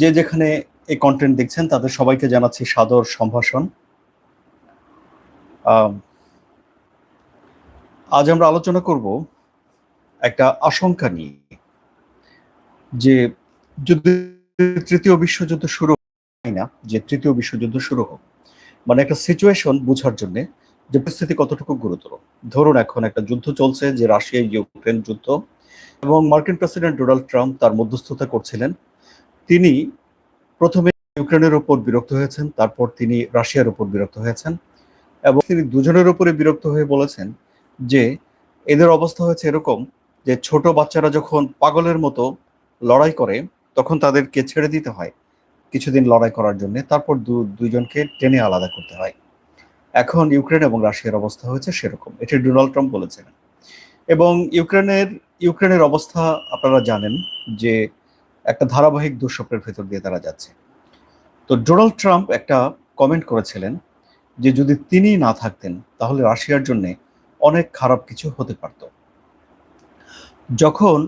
যে যেখানে এই কন্টেন্ট দেখছেন, তাদের সবাইকে জানাচ্ছি সাদর সম্ভাষণ। আজ আমরা আলোচনা করব একটা আশঙ্কা নিয়ে, যে যদি তৃতীয় বিশ্বযুদ্ধ শুরু হয় না, যে তৃতীয় বিশ্বযুদ্ধ শুরু হোক মানে একটা সিচুয়েশন বোঝার জন্য যে পরিস্থিতি কতটুকু গুরুতর। ধরুন এখন একটা যুদ্ধ চলছে, যে রাশিয়া ইউক্রেন যুদ্ধ, এবং মার্কিন প্রেসিডেন্ট ডোনাল্ড ট্রাম্প তার মধ্যস্থতা করছিলেন। তিনি প্রথমে ইউক্রেনের উপর বিরক্ত হয়েছেন, তারপর তিনি রাশিয়ার উপর বিরক্ত হয়েছেন এবং তিনি দুজনের উপরে বিরক্ত হয়ে বলেছেন যে এদের অবস্থা হয়েছে এরকম যে ছোট বাচ্চারা যখন পাগলের মতো লড়াই করে, তখন তাদেরকে ছেড়ে দিতে হয় কিছুদিন লড়াই করার জন্য, তারপর দুইজনকে টেনে আলাদা করতে হয়। এখন ইউক্রেন এবং রাশিয়ার অবস্থা হয়েছে সেরকম, এটি ডোনাল্ড ট্রাম্প বলেছিলেন। এবং ইউক্রেনের ইউক্রেনের অবস্থা আপনারা জানেন যে একটা ধারাবাহিক দুঃস্বপ্নের ভেতর দিয়ে তারা যাচ্ছে। তো ডোনাল্ড ট্রাম্প একটা কমেন্ট করেছিলেন যে যদি তিনি না থাকতেন, তাহলে রাশিয়ার জন্য অনেক খারাপ কিছু হতে পারত। যখন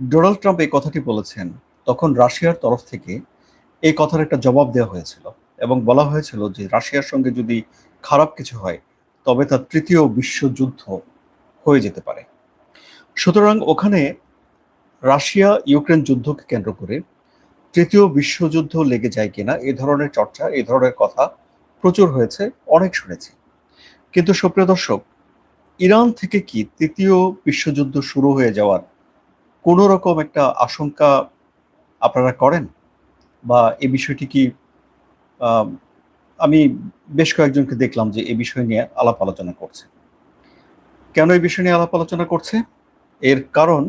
ডোনাল্ড ট্রাম্প এই কথাটি বলেছেন, তখন রাশিয়ার তরফ থেকে এই কথার একটা জবাব দেওয়া হয়েছিল এবং বলা হয়েছিল যে রাশিয়ার সঙ্গে যদি খারাপ কিছু হয়, তবে তার তৃতীয় বিশ্বযুদ্ধ হয়ে যেতে পারে। সুতরাং ওখানে রাশিয়া ইউক্রেন যুদ্ধকে কেন্দ্র করে তৃতীয় বিশ্বযুদ্ধ লেগে যায় কিনা এ ধরনের চর্চা, এ ধরনের কথা প্রচুর হয়েছে, অনেক শুনেছি। কিন্তু সুপ্রিয় দর্শক, ইরান থেকে কি তৃতীয় বিশ্বযুদ্ধ শুরু হয়ে যাওয়ার কোনো রকম একটা আশঙ্কা আপনারা করেন? বা এ বিষয়টি কি আমি বেশ কয়েকজনকে দেখলাম যে এ বিষয় নিয়ে আলাপ আলোচনা করছে। কেন এই বিষয় নিয়ে আলাপ আলোচনা করছে? এর কারণ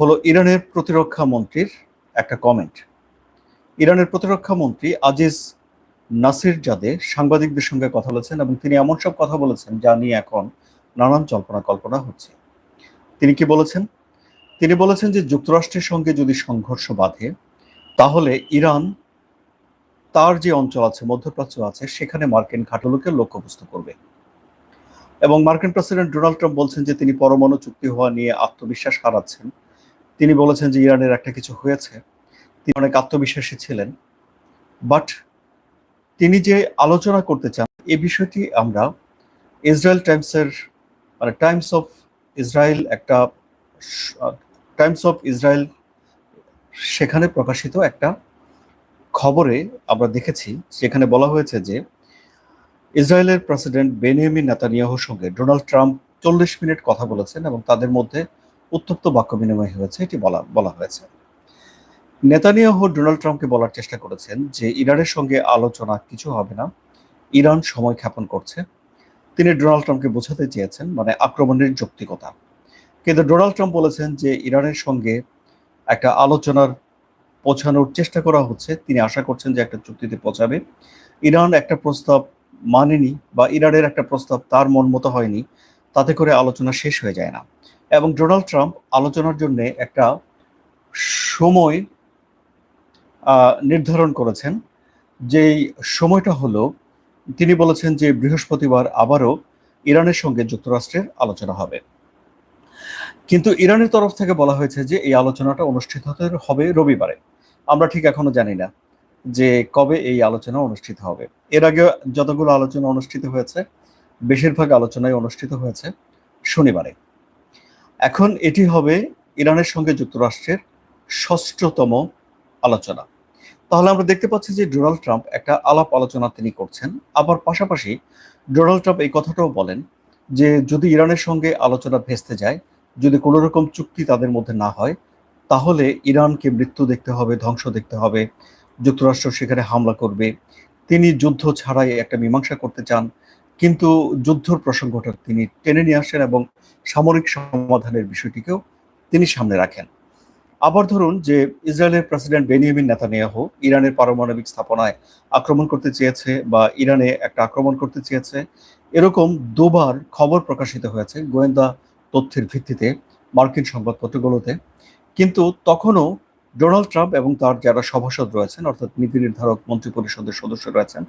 হলো ইরানের প্রতিরক্ষা মন্ত্রীর একটা কমেন্ট ইরানের প্রতিরক্ষা মন্ত্রী আজিজ নাসির জাদে সাংবাদিকদের সঙ্গে কথা বলেছেন এবং তিনি এমন সব কথা বলেছেন যা নিয়ে এখন নানান জল্পনা কল্পনা হচ্ছে। তিনি কি বলেছেন? তিনি বলেছেন যে যুক্তরাষ্ট্রের সঙ্গে যদি সংঘর্ষ বাধে, তাহলে ইরান তার যে অঞ্চল আছে, মধ্যপ্রাচ্য আছে, সেখানে মার্কিন ঘাটলুকে লক্ষ্যবস্তু করবে। এবং মার্কিন প্রেসিডেন্ট ডোনাল্ড ট্রাম্প বলছেন যে তিনি পরমাণু চুক্তি হওয়া নিয়ে আত্মবিশ্বাস হারাচ্ছেন। তিনি বলেছেন যে ইরানের একটা কিছু হয়েছে। তিনি অনেক আত্মবিশ্বাসী ছিলেন। বাট তিনি যে আলোচনা করতে চান, এ বিষয়টি আমরা ইসরায়েল টাইমসের মানে টাইমস অফ ইসরায়েল একটা টাইমস অফ ইসরায়েল সেখানে প্রকাশিত একটা খবরে আমরা দেখেছি সেখানে বলা হয়েছে যে ইসরায়েলের প্রেসিডেন্ট বেনিয়ামিন নেতানিয়াহুর সঙ্গে ডোনাল্ড ট্রাম্প চল্লিশ মিনিট কথা বলেছেন এবং তাদের মধ্যে উত্তপ্ত বাক্য বিনিময় হয়েছে, এটি বলা বলা হয়েছে। নেতানিয়াহু ডোনাল্ড ট্রাম্পকে বলার চেষ্টা করেছেন যে ইরানের সঙ্গে আলোচনা কিছু হবে না, ইরান সময় ক্ষেপণ করছে। তিনি ডোনাল্ড ট্রাম্পকে বোঝাতে চেয়েছেন মানে আক্রমণের যৌক্তিকতা। কিন্তু ডোনাল্ড ট্রাম্প বলেছেন যে ইরানের সঙ্গে একটা আলোচনার পৌঁছানোর চেষ্টা করা হচ্ছে। তিনি আশা করছেন যে একটা চুক্তিতে পৌঁছাবে। ইরান একটা প্রস্তাব মানেনি বা ইরানের একটা প্রস্তাব তার মন মতো হয়নি, তাতে করে আলোচনা শেষ হয়ে যায় না। এবং ডোনাল্ড ট্রাম্প আলোচনার জন্য একটা সময় নির্ধারণ করেছেন। যেই সময়টা হলো, তিনি বলেছেন যে বৃহস্পতিবার আবারও ইরানের সঙ্গে যুক্তরাষ্ট্রের আলোচনা হবে। কিন্তু ইরানের তরফ থেকে বলা হয়েছে যে এই আলোচনাটা অনুষ্ঠিত হবে রবিবারে। আমরা ঠিক এখনও জানি না যে কবে এই আলোচনা অনুষ্ঠিত হবে। এর আগে যতগুলো আলোচনা অনুষ্ঠিত হয়েছে, বেশিরভাগ আলোচনায় অনুষ্ঠিত হয়েছে শনিবারে। এখন এটি হবে ইরানের সঙ্গে যুক্তরাষ্ট্রের ষষ্ঠতম আলোচনা। তাহলে আমরা দেখতে পাচ্ছি যে ডোনাল্ড ট্রাম্প একটা আলাপ আলোচনা তিনি করছেন। আবার পাশাপাশি ডোনাল্ড ট্রাম্প এই কথাটাও বলেন যে যদি ইরানের সঙ্গে আলোচনা ভেস্তে যায়, যদি কোনো রকম চুক্তি তাদের মধ্যে না হয়, তাহলে ইরানকে মৃত্যু দেখতে হবে, ধ্বংস দেখতে হবে, যুক্তরাষ্ট্র সেখানে হামলা করবে। তিনি যুদ্ধ ছাড়াই একটা মীমাংসা করতে চান কিন্তু যুদ্ধর প্রসঙ্গটা তিনি টেনে নিয়ে আসেন এবং সামরিক সমাধানের বিষয়টিকেও তিনি সামনে রাখেন। আবার ধরুন যে ইসরায়েলের প্রেসিডেন্ট বেনিয়ামিন নেতানিয়াহু ইরানের পারমাণবিক স্থাপনায় আক্রমণ করতে চেয়েছে বা ইরানে একটা আক্রমণ করতে চেয়েছে, এরকম দুবার খবর প্রকাশিত হয়েছে গোয়েন্দা তথ্যের ভিত্তিতে মার্কিন সংবাদপত্রগুলোতে। কিন্তু তখনও ডোনাল্ড ট্রাম্প এবং তার যারা সভাসদ রয়েছেন, অর্থাৎ নীতি নির্ধারক মন্ত্রী পরিষদের সদস্য রয়েছেন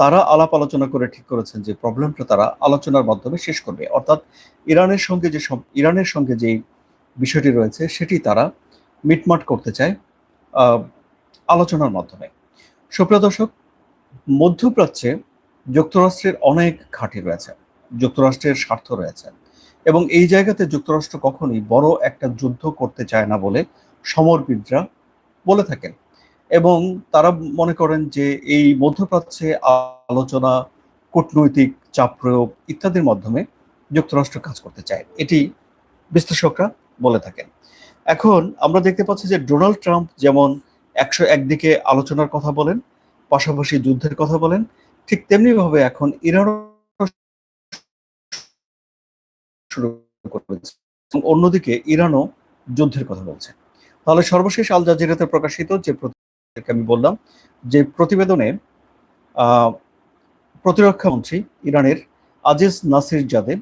তারা আলাপ আলোচনা করে ঠিক করেছেন যে প্রবলেমটা তারা আলোচনার মাধ্যমে শেষ করবে। অর্থাৎ ইরানের সঙ্গে যে ইরানের সঙ্গে যে বিষয়টি রয়েছে, সেটি তারা মিটমাট করতে চায় আলোচনার মাধ্যমে। সুপ্রিয় দর্শক, মধ্যপ্রাচ্যে যুক্তরাষ্ট্রের অনেক ঘাঁটি রয়েছে, যুক্তরাষ্ট্রের স্বার্থ রয়েছে এবং এই জায়গাতে যুক্তরাষ্ট্র কখনোই বড় একটা যুদ্ধ করতে চায় না বলে সমরবিদরা বলে থাকেন। এবং তারা মনে করেন যে এই মধ্যপ্রাচ্যে আলোচনা, কূটনৈতিক চাপ প্রয়োগ ইত্যাদির মাধ্যমে যুক্তরাষ্ট্র কাজ করতে চায়। এটি বিশ্লেষকরা বলে থাকেন। এখন আমরা দেখতে পাচ্ছি যে ডোনাল্ড ট্রাম্প যেমন একশো একদিকে আলোচনার কথা বলেন, পাশাপাশি যুদ্ধের কথা বলেন, ঠিক তেমনি ভাবে এখন ইরানও শুরু করেছে। অন্যদিকে ইরানও যুদ্ধের কথা বলছে। তাহলে সর্বশেষ আল জাজিরাতে প্রকাশিত যে আমি বললাম যে প্রতিবেদনে প্রতিরক্ষা মন্ত্রী ইরানের আজিজ নাসির জাদে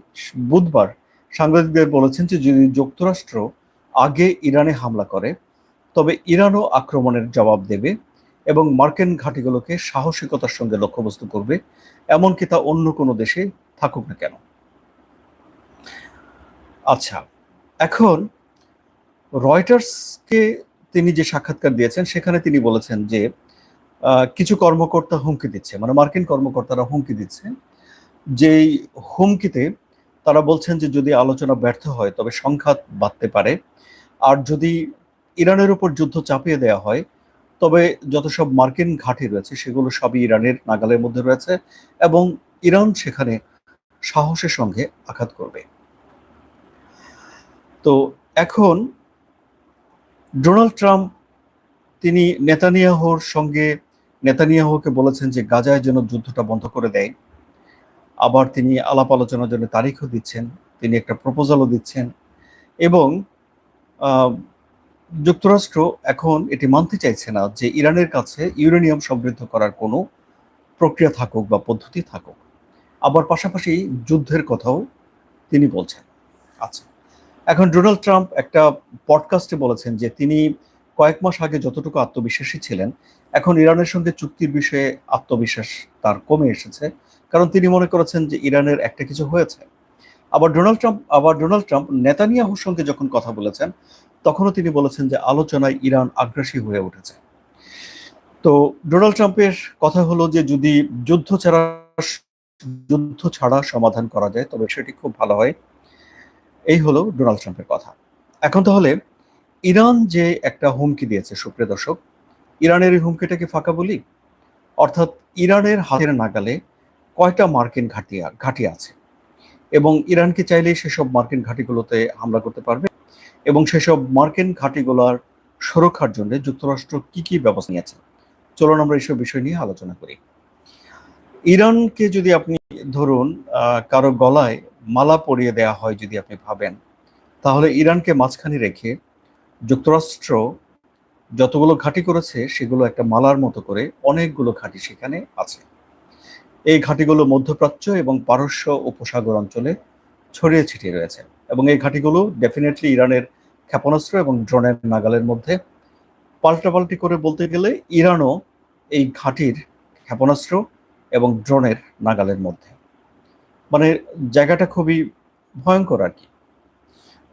বুধবার সাংবাদিকদের বলেছেন যে যদি যুক্তরাষ্ট্র আগে ইরানে হামলা করে, তবে ইরানও আক্রমণের জবাব দেবে এবং মার্কিন ঘাঁটিগুলোকে সাহসিকতার সঙ্গে লক্ষ্যবস্তু করবে, এমনকি তা অন্য কোনো দেশে থাকুক না কেন। আচ্ছা এখন রয়টার্সকে তিনি যে সাক্ষাৎকার দিয়েছেন, সেখানে তিনি বলেছেন যে কিছু কর্মকর্তা হুমকি দিচ্ছে মানে মার্কিন কর্মকর্তারা হুমকি দিচ্ছে, যেই হুমকিতে তারা বলছেন যে, যদি আলোচনা ব্যর্থ হয়, তবে সংঘাত বাড়তে পারে। আর যদি ইরানের উপর যুদ্ধ চাপিয়ে দেওয়া হয়, তবে যত সব মার্কিন ঘাঁটি রয়েছে, সেগুলো সবই ইরানের নাগালের মধ্যে রয়েছে এবং ইরান সেখানে সাহসের সঙ্গে আঘাত করবে। তো এখন ডোনাল্ড ট্রাম্প, তিনি নেতানিয়াহুর সঙ্গে, নেতানিয়াহুকে বলেছেন যে গাজায় যেন যুদ্ধটা বন্ধ করে দেয়। আবার তিনি আলাপ আলোচনার জন্য তারিখও দিচ্ছেন, তিনি একটা প্রপোজালও দিচ্ছেন। এবং যুক্তরাষ্ট্র এখন এটি মানতে চাইছে না যে ইরানের কাছে ইউরেনিয়াম সমৃদ্ধ করার কোনো প্রক্রিয়া থাকুক বা পদ্ধতি থাকুক। আবার পাশাপাশি যুদ্ধের কথাও তিনি বলছেন। আচ্ছা। এখন ডোনাল্ড ট্রাম্প একটা পডকাস্টে বলেছেন যে তিনি কয়েক মাস আগে যতটুকু আত্মবিশ্বাসী ছিলেন, এখন ইরানের সঙ্গে চুক্তির বিষয়ে আত্মবিশ্বাস তার কমে এসেছে। কারণ তিনি মনে করেছেন যে ইরানের একটা কিছু হয়েছে। আবার ডোনাল্ড ট্রাম্প, আবার ডোনাল্ড ট্রাম্প নেতানিয়াহুর সঙ্গে যখন কথা বলেছেন, তখনও তিনি বলেছেন যে আলোচনায় ইরান আগ্রাসী হয়ে উঠেছে। তো ডোনাল্ড ট্রাম্পের কথা হলো যে যদি যুদ্ধ ছাড়া যুদ্ধ ছাড়া সমাধান করা যায়, তবে সেটি খুব ভালো হয়। এই হলো ডোনাল্ড ট্রাম্পের কথা। এখন তাহলে ইরান যে একটা হুমকি দিয়েছে, সুপ্রিয় দর্শক, ইরানের এই হুমকিটাকে ফাঁকা বলি? অর্থাৎ ইরানের হাতের নাগালে কয়টা মার্কিন ঘাটিয়া ঘাঁটি আছে? এবং ইরানকে চাইলেই সেসব মার্কিন ঘাঁটিগুলোতে হামলা করতে পারবে? এবং সেসব মার্কিন ঘাঁটিগুলোর সুরক্ষার জন্য যুক্তরাষ্ট্র কি কি ব্যবস্থা নিয়েছে? চলুন আমরা এইসব বিষয় নিয়ে আলোচনা করি। ইরানকে যদি আপনি ধরুন কারও গলায় মালা পরিয়ে দেয়া হয় যদি আপনি ভাবেন। তাহলে ইরানকে মাঝখানে রেখে যুক্তরাষ্ট্র যতগুলো ঘাঁটি করেছে, সেগুলো একটা মালার মতো করে অনেকগুলো ঘাঁটি সেখানে আছে। এই ঘাঁটিগুলো মধ্যপ্রাচ্য এবং পারস্য উপসাগর অঞ্চলে ছড়িয়ে ছিটিয়ে রয়েছে এবং এই ঘাঁটিগুলো ডেফিনেটলি ইরানের ক্ষেপণাস্ত্র এবং ড্রোনের নাগালের মধ্যে। পাল্টাপাল্টি করে বলতে গেলে ইরানও এই ঘাঁটির ক্ষেপণাস্ত্র এবং ড্রোনের নাগালের মধ্যে। মানে জায়গাটা খুবই ভয়ঙ্কর আর কি।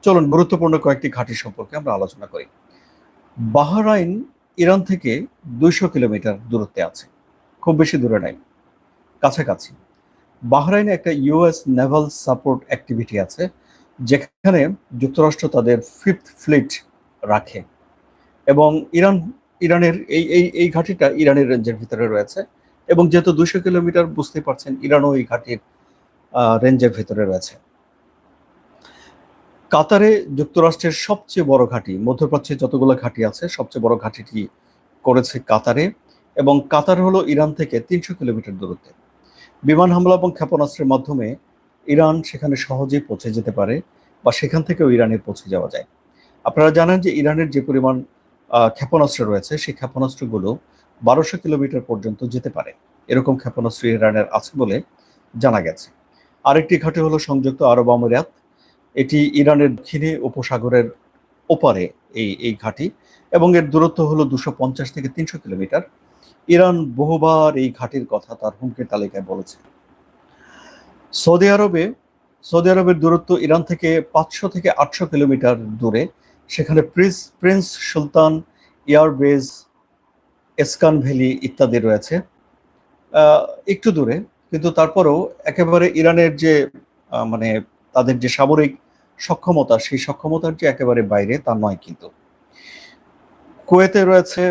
চলুন গুরুত্বপূর্ণ কয়েকটি ঘাঁটি সম্পর্কে আমরা আলোচনা করি। বাহরাইন ইরান থেকে দুইশো কিলোমিটার দূরত্বে আছে। খুব বেশি দূরে নাই। কাছাকাছি। বাহরাইনে একটা ইউএস নেভাল সাপোর্ট অ্যাক্টিভিটি আছে, যেখানে যুক্তরাষ্ট্র তাদের ফিফথ ফ্লিট রাখে। এবং ইরান, ইরানের এই এই এই ঘাঁটিটা ইরানের রেঞ্জের ভিতরে রয়েছে। এবং যেহেতু দুশো কিলোমিটার বুঝতে পারছেন, ইরানও এই ঘাঁটির রেঞ্জের ভেতরে রয়েছে। কাতারে যুক্তরাষ্ট্রের সবচেয়ে বড় ঘাঁটি, মধ্যপ্রাচ্যে যতগুলো ঘাঁটি আছে, সবচেয়ে বড় ঘাঁটিটি করেছে কাতারে এবং কাতার হলো ইরান থেকে তিনশো কিলোমিটার দূরত্বে। বিমান হামলা এবং ক্ষেপণাস্ত্রের মাধ্যমে ইরান সেখানে সহজেই পৌঁছে যেতে পারে বা সেখান থেকেও ইরানের পৌঁছে যাওয়া যায়। আপনারা জানেন যে ইরানের যে পরিমাণ ক্ষেপণাস্ত্র রয়েছে, সেই ক্ষেপণাস্ত্রগুলো বারোশো কিলোমিটার পর্যন্ত যেতে পারে। এরকম ক্ষেপণাস্ত্র ইরানের আছে বলে জানা গেছে। আরেকটি ঘাটি হলো সংযুক্ত আরব আমিরাত। এটি ইরানের দক্ষিণে উপসাগরের ওপারে এই এই ঘাঁটি এবং এর দূরত্ব হলো দুশো পঞ্চাশ থেকে তিনশো কিলোমিটার। ইরান বহুবার এই ঘাটির কথা তার হুমকির তালিকায় বলেছে। সৌদি আরবে, সৌদি আরবের দূরত্ব ইরান থেকে পাঁচশো থেকে আটশো কিলোমিটার দূরে। সেখানে Prince Prince Sultan airbase Eskan Valley ইত্যাদি রয়েছে। একটু দূরে। কিন্তু তারপরেও একেবারে ইরানের যে মানে তাদের যে সামরিক সক্ষমতা, সেই সক্ষমতার যে একেবারে বাইরে তা নয় কিন্তু। কুয়েতে রয়েছে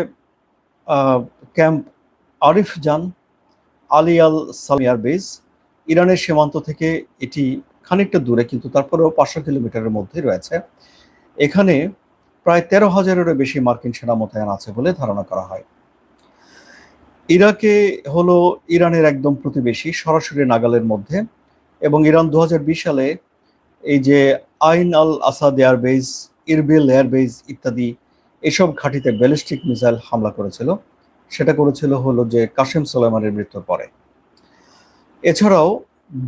ক্যাম্প আরিফ জান, আলী আল সামিয়ার বেস। ইরানের সীমান্ত থেকে এটি খানিকটা দূরে কিন্তু তারপরেও পাঁচশো কিলোমিটারের মধ্যে রয়েছে। এখানে প্রায় তেরো হাজারেরও বেশি মার্কিন সেনা মোতায়েন আছে বলে ধারণা করা হয়। ইরাকে হলো ইরানের একদম প্রতিবেশী, সরাসরি নাগালের মধ্যে। এবং ইরান দু হাজার বিশ সালে এই যে Ain al Asad airbase, Erbil airbase ইত্যাদি, এসব ঘাঁটিতে ব্যালিস্টিক মিসাইল হামলা করেছিল। সেটা করেছিল হলো যে কাশেম সোলাইমানের মৃত্যুর পরে। এছাড়াও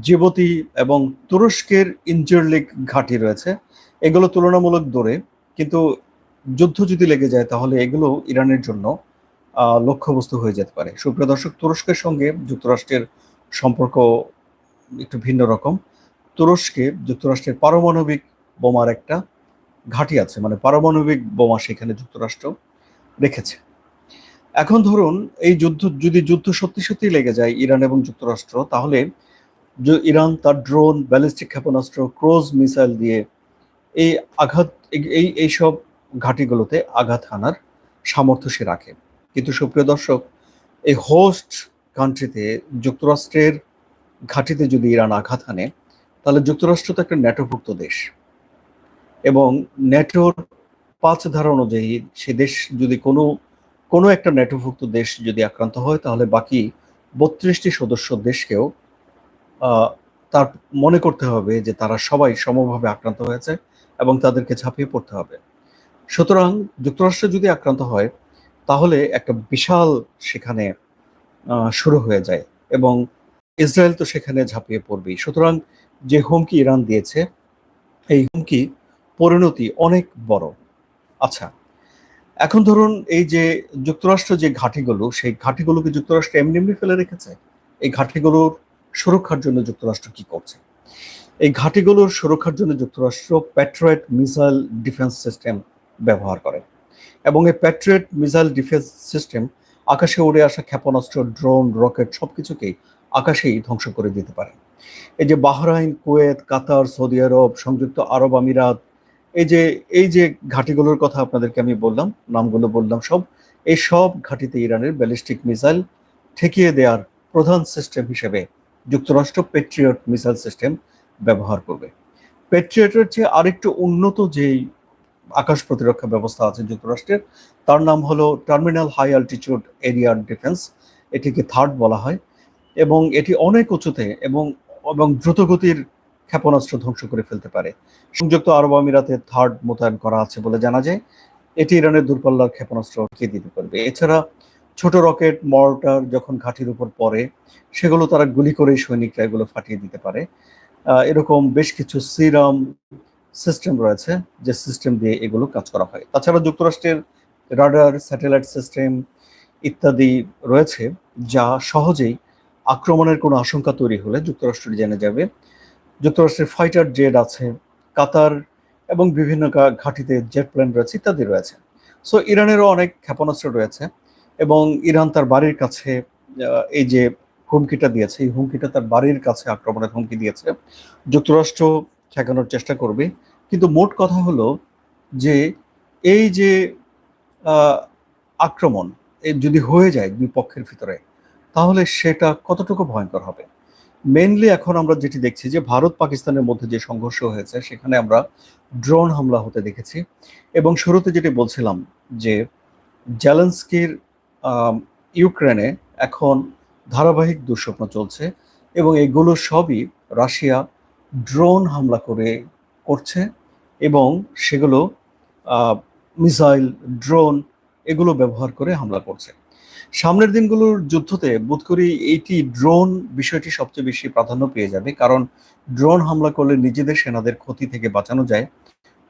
জিবতি এবং তুরস্কের ইঞ্জুরলিক ঘাঁটি রয়েছে। এগুলো তুলনামূলক দূরে, কিন্তু যুদ্ধ যদি লেগে যায় তাহলে এগুলো ইরানের জন্য লক্ষ্যবস্তু হয়ে যেতে পারে। সুপ্রিয় দর্শক, তুরস্কের সঙ্গে যুক্তরাষ্ট্রের সম্পর্ক একটু ভিন্ন রকম। তুরস্কে যুক্তরাষ্ট্রের পারমাণবিক বোমার একটা ঘাঁটি আছে মানে পারমাণবিক বোমা সেখানে যুক্তরাষ্ট্র রেখেছে। এখন ধরুন, এই যুদ্ধ, যদি যুদ্ধ সত্যি সত্যি লেগে যায় ইরান এবং যুক্তরাষ্ট্র, তাহলে ইরান তার ড্রোন, ব্যালিস্টিক ক্ষেপণাস্ত্র, ক্রোজ মিসাইল দিয়ে এই আঘাত, এই- এই, এইসব ঘাঁটিগুলোতে আঘাত হানার সামর্থ্য সে রাখে। কিন্তু সুপ্রিয় দর্শক, এই হোস্ট কান্ট্রিতে যুক্তরাষ্ট্রের ঘাঁটিতে যদি ইরান আঘাত হানে, তাহলে যুক্তরাষ্ট্র তো একটা ন্যাটোভুক্ত দেশ। এবং ন্যাটোর পাঁচ ধারা অনুযায়ী সে দেশ যদি কোনো কোনো একটা ন্যাটোভুক্ত দেশ যদি আক্রান্ত হয়, তাহলে বাকি বত্রিশটি সদস্য দেশকেও তার মনে করতে হবে যে তারা সবাই সমভাবে আক্রান্ত হয়েছে এবং তাদেরকে ঝাঁপিয়ে পড়তে হবে। সুতরাং যুক্তরাষ্ট্র যদি আক্রান্ত হয় তাহলে একটা বিশাল সেখানে শুরু হয়ে যায় এবং ইসরায়েল তো সেখানে ঝাঁপিয়ে পড়বেই। সুতরাং যে হুমকি ইরান দিয়েছে, এই হুমকি পরিণতি অনেক বড়। আচ্ছা এখন ধরুন এই যে যুক্তরাষ্ট্র যে ঘাঁটিগুলো, সেই ঘাঁটিগুলোকে যুক্তরাষ্ট্র এমনি এমনি ফেলে রেখেছে? এই ঘাঁটিগুলোর সুরক্ষার জন্য যুক্তরাষ্ট্র কি করছে? এই ঘাঁটিগুলোর সুরক্ষার জন্য যুক্তরাষ্ট্র প্যাট্রয়েট মিসাইল ডিফেন্স সিস্টেম ব্যবহার করে। এবং এই প্যাট্রিয়ট মিসাইল ডিফেন্স সিস্টেম আকাশে উড়ে আসা ক্ষেপণাস্ত্র ড্রোন রকেট সব কিছুকেই আকাশেই ধ্বংস করে দিতে পারে। এই যে Bahrain, Kuwait, Qatar, Saudi Arab, সংযুক্ত আরব আমিরাত, এই যে এই যে ঘাঁটিগুলোর কথা আপনাদেরকে আমি বললাম, নামগুলো বললাম সব, এই সব ঘাঁটিতে ইরানের ব্যালিস্টিক মিসাইল ঠেকিয়ে দেওয়ার প্রধান সিস্টেম হিসেবে যুক্তরাষ্ট্র পেট্রিয়ট মিসাইল সিস্টেম ব্যবহার করবে। পেট্রিয়টের চেয়ে আরেকটু উন্নত যেই আকাশ প্রতিরক্ষা ব্যবস্থা আছে যুক্তরাষ্ট্রের। তার নাম হলো টার্মিনাল হাই অ্যালটিটিউড এরিয়ার ডিফেন্স। এটিকে থার্ড বলা হয়। এবং এটি অনেক উঁচুতে এবং এবং দ্রুতগতির ক্ষেপণাস্ত্র ধ্বংস করে ফেলতে পারে। সংযুক্ত আরব আমিরাতে থার্ড মোতায়েন করা আছে বলে জানা যায়। এটি ইরানের দূরপাল্লার ক্ষেপণাস্ত্র কে দিতে পারবে এছাড়া ছোট রকেট মর্টার যখন ঘাঁটির উপর পড়ে, সেগুলো তারা গুলি করেই সৈনিকরা এগুলো ফাটিয়ে দিতে পারে। এরকম বেশ কিছু সিরাম সিস্টেম রয়েছে, যে সিস্টেম দিয়ে এগুলো কাজ করা হয়। তাছাড়া যুক্তরাষ্ট্রের রাডার স্যাটেলাইট সিস্টেম ইত্যাদি রয়েছে, যা সহজেই আক্রমণের কোনো আশঙ্কা তৈরি হলে যুক্তরাষ্ট্র জেনে যাবে। যুক্তরাষ্ট্রের ফাইটার জেট আছে, কাতার এবং বিভিন্ন ঘাঁটিতে জেট প্ল্যান রয়েছে ইত্যাদি রয়েছে। সো ইরানেরও অনেক ক্ষেপণাস্ত্র রয়েছে এবং ইরান তার বাড়ির কাছে এই যে হুমকিটা দিয়েছে, এই হুমকিটা তার বাড়ির কাছে আক্রমণের হুমকি দিয়েছে। যুক্তরাষ্ট্র ঠেকানোর চেষ্টা করবে। কিন্তু মোট কথা হলো যে এই যে আক্রমণ যদি হয়ে যায় দুই পক্ষের ভিতরে তাহলে সেটা কতটুকু ভয়ঙ্কর হবে? মেনলি এখন আমরা যেটি দেখছি যে ভারত পাকিস্তানের মধ্যে যে সংঘর্ষ হয়েছে সেখানে আমরা ড্রোন হামলা হতে দেখেছি। এবং শুরুতে যেটি বলছিলাম যে জেলেন্সকির আম, ইউক্রেনে এখন ধারাবাহিক দুঃস্বপ্ন চলছে এবং এগুলো সবই রাশিয়া ড্রোন হামলা করে করছে এবং সেগুলো মিসাইল, ড্রোন এগুলো ব্যবহার করে হামলা করছে। সামনের দিনগুলোর যুদ্ধতে বোধ করি এইটি ড্রোন বিষয়টি সবচেয়ে বেশি প্রাধান্য পেয়ে যাবে। কারণ ড্রোন হামলা করলে নিজেদের সেনাদের ক্ষতি থেকে বাঁচানো যায়,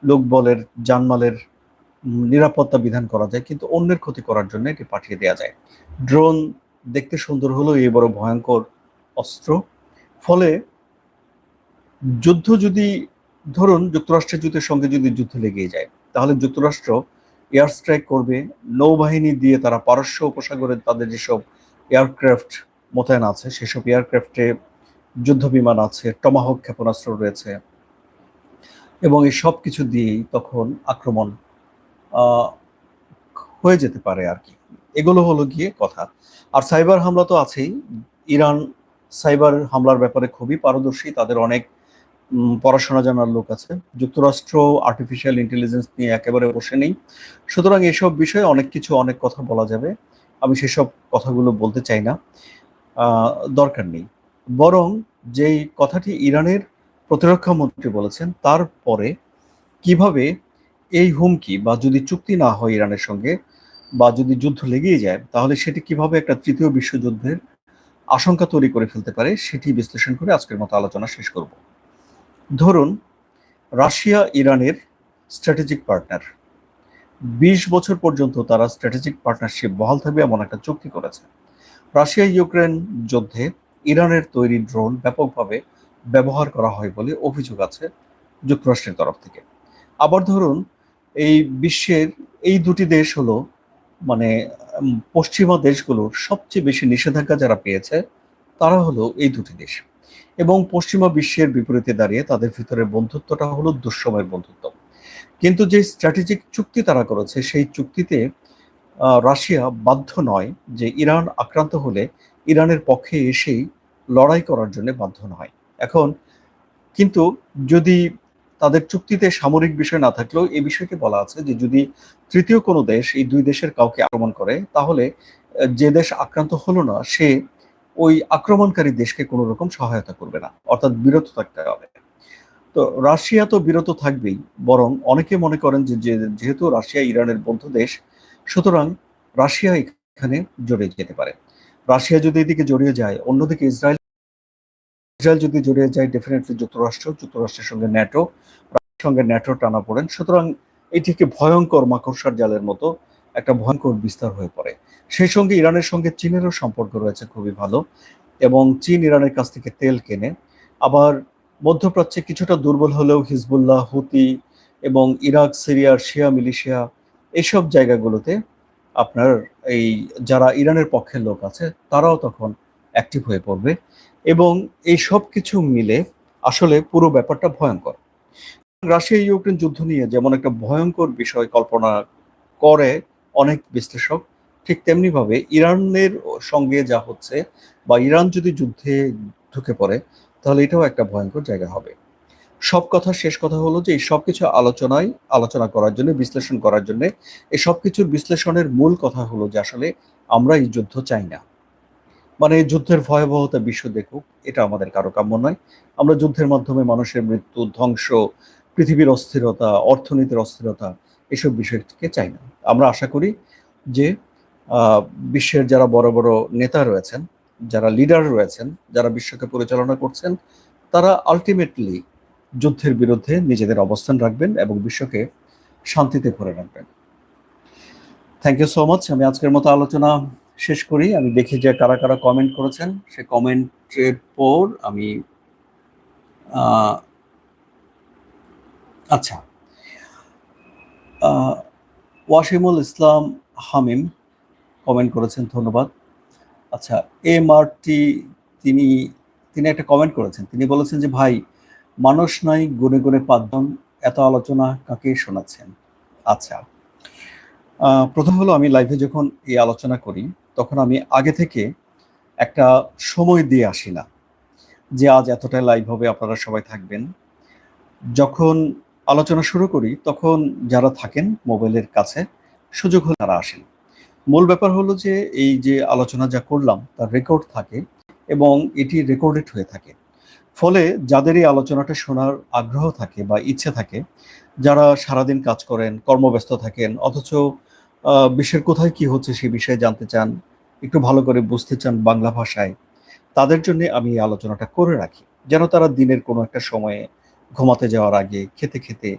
লোকবলের জানমালের নিরাপত্তা বিধান করা যায়, কিন্তু অন্যের ক্ষতি করার জন্য এটি পাঠিয়ে দেওয়া যায়। ড্রোন দেখতে সুন্দর হলেও এই বড় ভয়ঙ্কর অস্ত্র। ফলে যুদ্ধ যদি, ধরুন যুক্তরাষ্ট্রের যুদ্ধের সঙ্গে যদি যুদ্ধ লেগে যায়, তাহলে যুক্তরাষ্ট্র এয়ার স্ট্রাইক করবে, নৌবাহিনী দিয়ে তারা পারস্য উপসাগরে তাদের যেসব এয়ারক্রাফট মোতায়েন আছে, সেসব এয়ারক্রাফটে যুদ্ধ বিমান আছে টমাহক ক্ষেপণাস্ত্র রয়েছে, এবং এই সব কিছু দিয়েই তখন আক্রমণ হয়ে যেতে পারে আর কি। এগুলো হলো গিয়ে কথা। আর সাইবার হামলা তো আছেই। ইরান সাইবার হামলার ব্যাপারে খুবই পারদর্শী, তাদের অনেক পড়াশোনা জানার লোক আছে। যুক্তরাষ্ট্র আর্টিফিশিয়াল ইন্টেলিজেন্স নিয়ে একেবারে বসে নেই। সুতরাং এসব বিষয়ে অনেক কিছু, অনেক কথা বলা যাবে। আমি সেসব কথাগুলো বলতে চাই না। দরকার নেই। বরং যেই কথাটি ইরানের প্রতিরক্ষা মন্ত্রী বলেছেন, তারপরে কীভাবে এই হুমকি বা যদি চুক্তি না হয় ইরানের সঙ্গে বা যদি যুদ্ধ লেগেই যায়, তাহলে সেটি কীভাবে একটা তৃতীয় বিশ্বযুদ্ধের আশঙ্কা তৈরি করে ফেলতে পারে, সেটি বিশ্লেষণ করে আজকের মতো আলোচনা শেষ করব। ধরুন, রাশিয়া ইরানের স্ট্র্যাটেজিক পার্টনার বিশ বছর পর্যন্ত তারা স্ট্র্যাটেজিক পার্টনারশিপ বহাল থাকবে এমন একটা চুক্তি করেছে। রাশিয়া ইউক্রেন যুদ্ধে ইরানের তৈরি ড্রোন ব্যাপকভাবে ব্যবহার করা হয় বলে অভিযোগ আছে যুক্তরাষ্ট্রের তরফ থেকে। আবার ধরুন, এই বিশ্বের এই দুটি দেশ হলো মানে পশ্চিমা দেশগুলোর সবচেয়ে বেশি নিষেধাজ্ঞা যারা পেয়েছে, তারা হলো এই দুটি দেশ। এবং পশ্চিমা বিশ্বের বিপরীতে দাঁড়িয়ে তাদের ভিতরে বন্ধুত্বটা হলো দুঃসময়ের বন্ধুত্ব। কিন্তু যে স্ট্র্যাটেজিক চুক্তি তারা করেছে, সেই চুক্তিতে রাশিয়া বাধ্য নয় যে ইরান আক্রান্ত হলে ইরানের পক্ষে এসেই লড়াই করার জন্য বাধ্য নয়। এখন, কিন্তু যদি তাদের চুক্তিতে সামরিক বিষয় না থাকলেও এই বিষয়টি বলা আছে যে যদি তৃতীয় কোনো দেশ এই দুই দেশের কাউকে আক্রমণ করে, তাহলে যে দেশ আক্রান্ত হলো না, সে ওই আক্রমণকারী দেশকে কোনো রকম সহায়তা করবে না, অর্থাৎ বিরত থাকতে হবে। তো রাশিয়া তো বিরত থাকবেই, বরং অনেকে মনে করেন যে যেহেতু রাশিয়া ইরানের বন্ধু দেশ, সুতরাং রাশিয়া এখানে জড়িয়ে যেতে পারে। রাশিয়া যদি এদিকে জড়িয়ে যায়, অন্যদিকে ইসরায়েল ইসরায়েল যদি জড়িয়ে যায় ডেফিনেটলি যুক্তরাষ্ট্র, যুক্তরাষ্ট্রের সঙ্গে ন্যাটো সঙ্গে ন্যাটো টানা পড়েন সুতরাং এটিকে ভয়ঙ্কর মাকড়সার জালের মতো একটা ভয়ঙ্কর বিস্তার হয়ে পড়ে। সেই সঙ্গে ইরানের সঙ্গে চীনেরও সম্পর্ক রয়েছে খুবই ভালো এবং চীন ইরানের কাছ থেকে তেল কেনে। আবার মধ্যপ্রাচ্যে কিছুটা দুর্বল হলেও হিজবুল্লাহ, হুতি এবং ইরাক সিরিয়ার শিয়া, মিলিশিয়া এসব জায়গাগুলোতে আপনার এই যারা ইরানের পক্ষের লোক আছে, তারাও তখন অ্যাক্টিভ হয়ে পড়বে এবং এই সব কিছু মিলে আসলে পুরো ব্যাপারটা ভয়ঙ্কর। রাশিয়া, ইউক্রেন যুদ্ধ নিয়ে যেমন একটা ভয়ঙ্কর বিষয় কল্পনা করে অনেক বিশ্লেষক ঠিক তেমনি ভাবে ইরানের সঙ্গে যা হচ্ছে বা ইরান যদি যুদ্ধে ঢুকে পড়ে, তাহলে এটাও একটা ভয়ঙ্কর জায়গা হবে। সব কথা শেষ কথা হলো যে এই সব কিছু আলোচনায়, আলোচনা করার জন্য, বিশ্লেষণ করার জন্য, এই সব কিছুর বিশ্লেষণের মূল কথা হলো যে আসলে আমরা এই যুদ্ধ চাই না। মানে যুদ্ধের ভয়াবহতা বিশ্ব দেখুক, এটা আমাদের কারও কাম্য নয়। আমরা যুদ্ধের মাধ্যমে মানুষের মৃত্যু, ধ্বংস, পৃথিবীর অস্থিরতা, অর্থনীতির অস্থিরতা, এসব বিষয়কে চাই না। আমরা আশা করি যে বিশ্বের যারা বড় বড় নেতা রয়েছেন, যারা লিডার রয়েছেন, যারা বিশ্বকে পরিচালনা করছেন, তারা আলটিমেটলি যুদ্ধের বিরুদ্ধে নিজেদের অবস্থান রাখবেন এবং বিশ্বকে শান্তিতে ভরে রাখবেন। থ্যাংক ইউ সো মাচ আমি আজকের মতো আলোচনা শেষ করি। আমি দেখি যে কারা কারা কমেন্ট করেছেন। সে কমেন্টের পর আমি আচ্ছা। ওয়াসিমুল ইসলাম হামিম কমেন্ট করেছেন, ধন্যবাদ। আচ্ছা এম আর টি তিনি তিনি একটা কমেন্ট করেছেন। তিনি বলেছেন যে, ভাই, মানুষ নয়, গুনে গুনে পাঁচজন। এত আলোচনা কাকে শোনাচ্ছেন? আচ্ছা প্রথম হলো আমি লাইভে যখন এই আলোচনা করি, তখন আমি আগে থেকে একটা সময় দিয়ে আসি না যে, আজ এতটা লাইভ হবে, আপনারা সবাই থাকবেন। যখন আলোচনা শুরু করি, তখন যারা থাকেন মোবাইলের কাছে, সুযোগ হলে তারা আসেন। মূল ব্যাপার হলো যে এই যে আলোচনা যা করলাম, তার রেকর্ড থাকে এবং এটি রেকর্ডেড হয়ে থাকে। ফলে যাদের এই আলোচনাটা শোনার আগ্রহ থাকে বা ইচ্ছে থাকে, যারা সারাদিন কাজ করেন, কর্মব্যস্ত থাকেন, অথচ বিশ্বের কোথায় কি হচ্ছে সে বিষয়ে জানতে চান, একটু ভালো করে বুঝতে চান বাংলা ভাষায়, তাদের জন্য আমি এই আলোচনাটা করে রাখি। যেন তারা দিনের কোনো একটা সময়ে ঘুমাতে যাওয়ার আগে, খেতে খেতে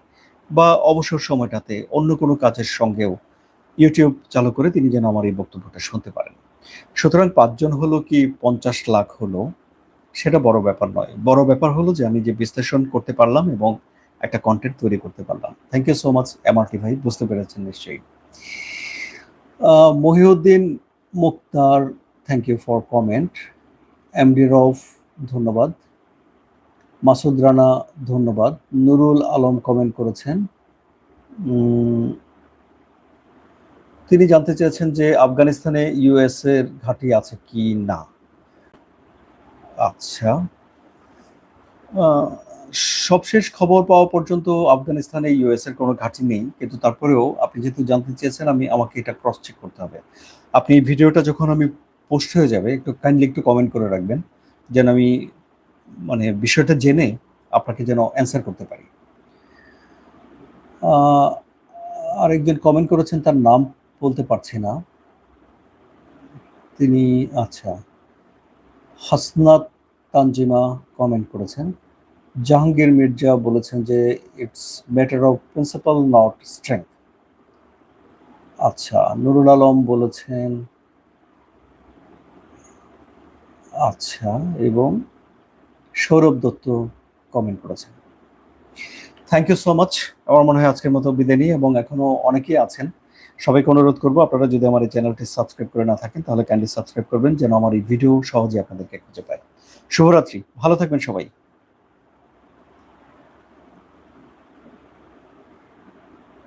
বা অবসর সময়টাতে অন্য কোনো কাজের সঙ্গেও ইউটিউব চালু করে তিনি যেন আমার এই বক্তব্যটা শুনতে পারেন। সুতরাং পাঁচজন হলো কি পঞ্চাশ লাখ হলো? সেটা বড় ব্যাপার নয়। বড় ব্যাপার হলো যে আমি যে বিশ্লেষণ করতে পারলাম এবং একটা কন্টেন্ট তৈরি করতে পারলাম। Thank you so much MRT ভাই, বুঝতে পেরেছেন নিশ্চয়ই। Mohiuddin Muktar thank you for comment MD Rauf ধন্যবাদ। মাসুদ রানা, ধন্যবাদ। নুরুল আলম কমেন্ট করেছেন। তিনি জানতে চেয়েছেন যে আফগানিস্তানে ইউএস এর ঘাঁটি আছে কি না। আচ্ছা। সবশেষ খবর পাওয়া পর্যন্ত আফগানিস্তানে ইউএস এর কোনো ঘাঁটি নেই, কিন্তু তারপরেও আপনি যেহেতু জানতে চেয়েছেন, আমি, আমাকে এটা ক্রস চেক করতে হবে। আপনি এই ভিডিওটা যখন আমি পোস্ট হয়ে যাবে, একটু কাইন্ডলি একটু কমেন্ট করে রাখবেন, যেন আমি মানে বিষয়টা জেনে আপনাকে যেন অ্যান্সার করতে পারি। আরেকজন কমেন্ট করেছেন, তার নাম বলতে পারছি না। তিনি আচ্ছা হাসনাত তানজিমা কমেন্ট করেছেন। জাহাঙ্গীর মির্জা বলেছেন যে it's matter of principle not strength আচ্ছা নুরুল আলম বলেছেন আচ্ছা এবং সৌরভ দত্ত কমেন্ট করেছেন। থ্যাংক ইউ সো মাচ আমার মনে হয় আজকের মতো বিদায় নিই, এবং এখনও অনেকেই আছেন। সবাইকে অনুরোধ করব, আপনারা যদি আমার এই চ্যানেলটি সাবস্ক্রাইব করে না থাকেন, তাহলে কাইন্ডলি সাবস্ক্রাইব করবেন, যেন আমার এই ভিডিও সহজে আপনাদেরকে খুঁজে পায় শুভরাত্রি, ভালো থাকবেন সবাই।